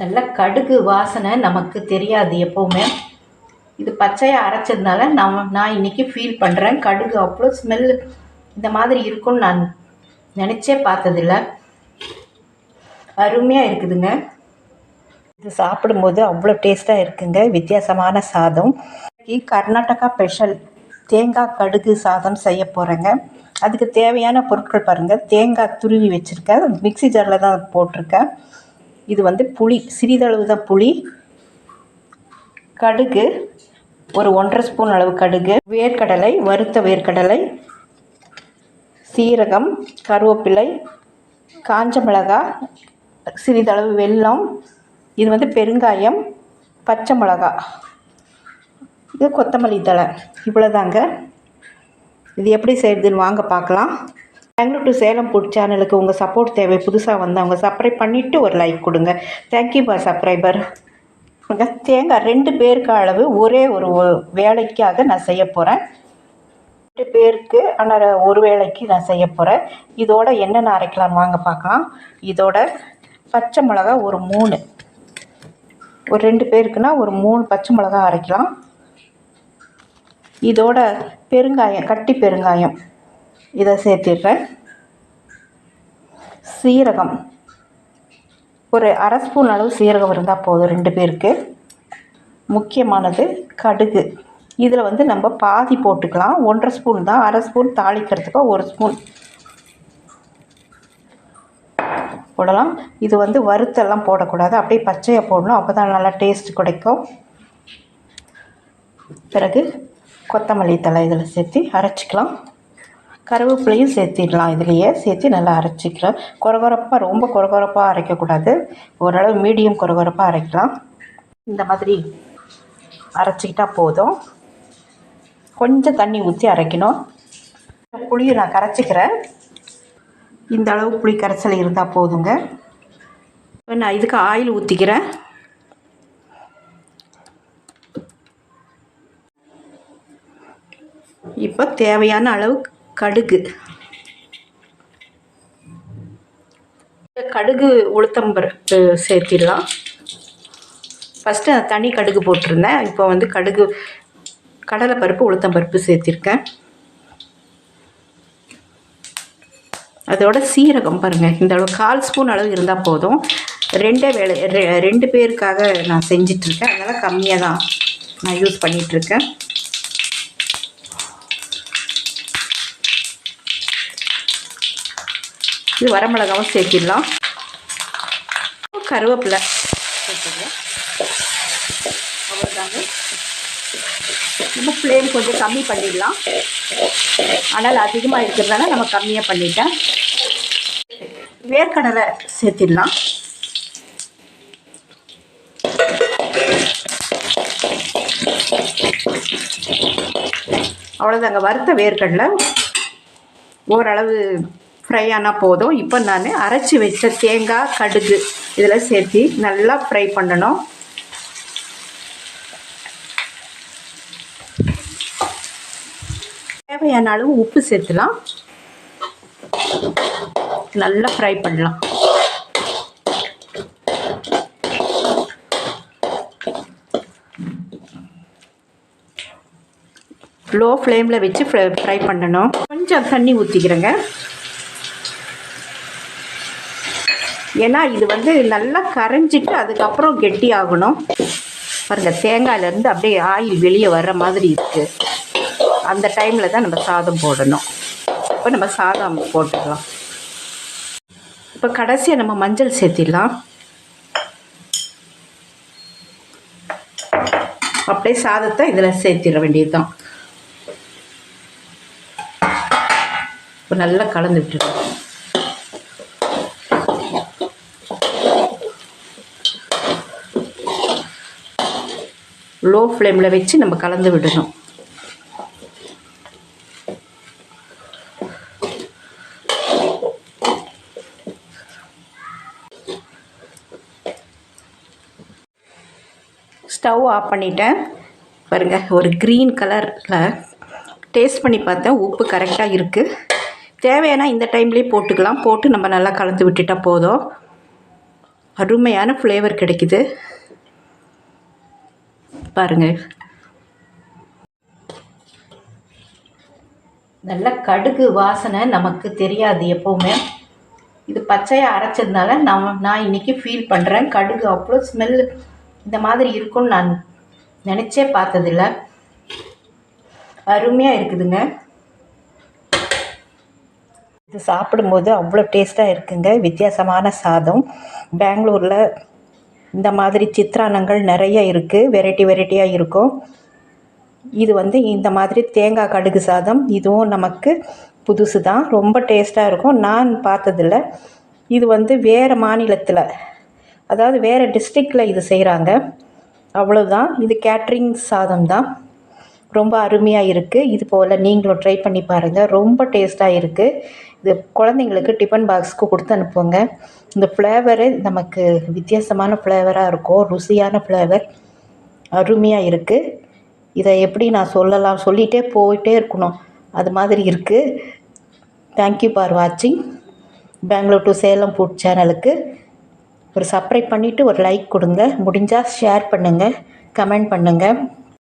நல்ல கடுகு வாசனை நமக்கு தெரியாது எப்போவுமே. இது பச்சையாக அரைச்சதுனால நான் நான் இன்றைக்கி ஃபீல் பண்ணுறேன் கடுகு அவ்வளோ ஸ்மெல் இந்த மாதிரி இருக்கும்னு நான் நினச்சே பார்த்ததில்ல. அருமையாக இருக்குதுங்க. இது சாப்பிடும்போது அவ்வளோ டேஸ்ட்டாக இருக்குங்க. வித்தியாசமான சாதம். இன்றைக்கி கர்நாடகா ஸ்பெஷல் தேங்காய் கடுகு சாதம் செய்ய போகிறேங்க அதுக்கு தேவையான பொருட்கள் பாருங்கள் தேங்காய் துருவி வச்சுருக்கேன். மிக்ஸி ஜாரில் தான் போட்டிருக்கேன். இது வந்து புளி சிறிதளவு தான் புளி. கடுகு ஒரு ஒன்றரை ஸ்பூன் அளவு கடுகு. வேர்க்கடலை வறுத்த வேர்க்கடலை. சீரகம் கருவேப்பிலை காஞ்ச மிளகாய் சிறிதளவு வெல்லம். இது வந்து பெருங்காயம் பச்சை மிளகா இது கொத்தமல்லி தழை. இவ்வளோதாங்க இது எப்படி செய்கிறதுன்னு வாங்க பார்க்கலாம். பெங்களூர் டு சேலம் புட் சேனலுக்கு உங்கள் சப்போர்ட் தேவை புதுசாக வந்து அவங்க சப்ஸ்கிரைப் பண்ணிவிட்டு ஒரு லைக் கொடுங்க. தேங்க்யூ பா சப்ஸ்கிரைபர் தேங்காய் ரெண்டு பேருக்கு அளவு ஒரே ஒரு வேலைக்காக நான் செய்ய போகிறேன் ரெண்டு பேருக்கு ஆனால் ஒரு வேலைக்கு நான் செய்ய போகிறேன் இதோட என்னென்ன அரைக்கலாம் வாங்க பார்க்கலாம். இதோட பச்சை மிளகா ஒரு மூணு. ஒரு ரெண்டு பேருக்குன்னா ஒரு மூணு பச்சை மிளகா அரைக்கலாம். இதோட பெருங்காயம் கட்டி பெருங்காயம். இதை சேர்த்திடுறேன் சீரகம். ஒரு அரை ஸ்பூன் அளவு சீரகம் இருந்தால் போதும் ரெண்டு பேருக்கு. முக்கியமானது கடுகு. இதில் வந்து நம்ம பாதி போட்டுக்கலாம். ஒன்றரை ஸ்பூன் தான். அரை ஸ்பூன் தாளிக்கிறதுக்கு ஒரு ஸ்பூன் போடலாம். இது வந்து வறுத்தெல்லாம் போடக்கூடாது. அப்படியே பச்சையாக போடணும். அப்போ தான் நல்லா டேஸ்ட் கிடைக்கும். பிறகு கொத்தமல்லி தழை இதில் சேர்த்து அரைச்சிக்கலாம். கருவேப்பிலையும் சேர்த்திடலாம். இதுலேயே சேர்த்து நல்லா அரைச்சிக்கலாம். குறகுறப்பாக ரொம்ப குறகுறப்பாக அரைக்கக்கூடாது. ஓரளவு மீடியம் குறகுறப்பாக அரைக்கலாம். இந்த மாதிரி அரைச்சிக்கிட்டால் போதும். கொஞ்சம் தண்ணி ஊற்றி அரைக்கணும். புளியை நான் கரைச்சிக்கிறேன். இந்த அளவு புளி கரைச்சல் இருந்தால் போதுங்க. நான் இதுக்கு ஆயில் ஊற்றிக்கிறேன் இப்போ தேவையான அளவு கடுகு. கடுகு உளுத்தம்பருப்பு சேர்த்திடலாம். ஃபஸ்ட்டு தனி கடுகு போட்டிருந்தேன். இப்போ வந்து கடுகு கடலைப்பருப்பு உளுத்தம்பருப்பு சேர்த்திருக்கேன். அதோட சீரகம் பாருங்கள் இந்த அளவு கால் ஸ்பூன் அளவு இருந்தால் போதும். ரெண்டே வேலை ரெ- ரெண்டு பேருக்காக நான் செஞ்சிட்ருக்கேன் அதனால் கம்மியாக தான் நான் யூஸ் பண்ணிகிட்ருக்கேன் இது வரமிளகாவும் சேர்த்திடலாம். கருவேப்பிலை சேர்த்துக்கலாம் அவ்வளோதாங்க நம்ம ஃப்ளேம் கொஞ்சம் கம்மி பண்ணிடலாம். ஆனால் அதிகமாக இருக்கிறதால நம்ம கம்மியாக பண்ணிட்டேன். வேர்க்கடலை சேர்த்திடலாம். அவ்வளோதாங்க வறுத்த வேர்க்கடலை ஓரளவு ஃப்ரை ஆனால் போதும். இப்போ நான் அரைச்சி வச்ச தேங்காய் கடுகு இதில் சேர்த்து நல்லா ஃப்ரை பண்ணணும். தேவையான அளவு உப்பு சேர்த்துலாம். நல்லா ஃப்ரை பண்ணலாம். லோ ஃப்ளேமில் வச்சு ஃப்ரை ஃப்ரை பண்ணணும். கொஞ்சம் தண்ணி ஊற்றிக்கிறேங்க ஏன்னா இது வந்து நல்லா கரைஞ்சிட்டு அதுக்கப்புறம் கெட்டி ஆகணும் பாருங்கள் தேங்காயிலேருந்து அப்படியே ஆயில் வெளியே வர்ற மாதிரி இருக்குது அந்த டைமில் தான் நம்ம சாதம் போடணும். இப்போ நம்ம சாதம் போட்டுக்கலாம். இப்போ கடைசியாக நம்ம மஞ்சள் சேர்த்திடலாம். அப்படியே சாதத்தை இதில் சேர்த்திட வேண்டியது தான் இப்போ நல்லா கலந்து விட்டுருங்க லோ ஃப்ளேமில் வச்சு நம்ம கலந்து விடணும். ஸ்டவ் ஆஃப் பண்ணிட்டேன். பாருங்க ஒரு க்ரீன் கலரில் டேஸ்ட் பண்ணி பார்த்தேன் உப்பு கரெக்டாக இருக்குது தேவையான இந்த டைம்லேயே போட்டுக்கலாம். போட்டு நம்ம நல்லா கலந்து விட்டுட்டால் போதும். அருமையான ஃப்ளேவர் கிடைக்குது. பாருங்கள் நல்ல கடுகு வாசனை நமக்கு தெரியாது எப்போவுமே. இது பச்சையாக அரைச்சதுனால நான் நான் இன்றைக்கி ஃபீல் பண்ணுறேன் கடுகு அவ்வளோ ஸ்மெல் இந்த மாதிரி இருக்கும்னு நான் நினச்சே பார்த்ததில்ல. அருமையாக இருக்குதுங்க. இது சாப்பிடும்போது அவ்வளோ டேஸ்ட்டாக இருக்குங்க. வித்தியாசமான சாதம். பெங்களூரில் இந்த மாதிரி சித்திரானங்கள் நிறைய இருக்குது வெரைட்டி வெரைட்டியாக இருக்கும். இது வந்து இந்த மாதிரி தேங்காய் கடுகு சாதம். இதுவும் நமக்கு புதுசு தான் ரொம்ப டேஸ்ட்டாக இருக்கும். நான் பார்த்ததில்ல. இது வந்து வேறு மாநிலத்தில் அதாவது வேறு டிஸ்ட்ரிக்டில் இது செய்கிறாங்க அவ்வளோதான் இது கேட்ரிங் சாதம் தான் ரொம்ப அருமையாக இருக்குது இது போல் நீங்களும் ட்ரை பண்ணி பாருங்கள் ரொம்ப டேஸ்ட்டாக இருக்குது இது குழந்தைங்களுக்கு டிஃபன் பாக்ஸ்க்கு கொடுத்து அனுப்புங்க. இந்த ஃப்ளேவரு நமக்கு வித்தியாசமான ஃப்ளேவராக இருக்கும் ருசியான ஃப்ளேவர் அருமையாக இருக்குது இதை எப்படி நான் சொல்லலாம்? சொல்லிகிட்டே போயிட்டே இருக்கணும். அது மாதிரி இருக்குது தேங்க்யூ ஃபார் வாட்சிங் பெங்களூர் டு சேலம் ஃபுட் சேனலுக்கு ஒரு சப்ஸ்கிரைப் பண்ணிவிட்டு ஒரு லைக் கொடுங்க. முடிஞ்சால் ஷேர் பண்ணுங்கள் கமெண்ட் பண்ணுங்கள்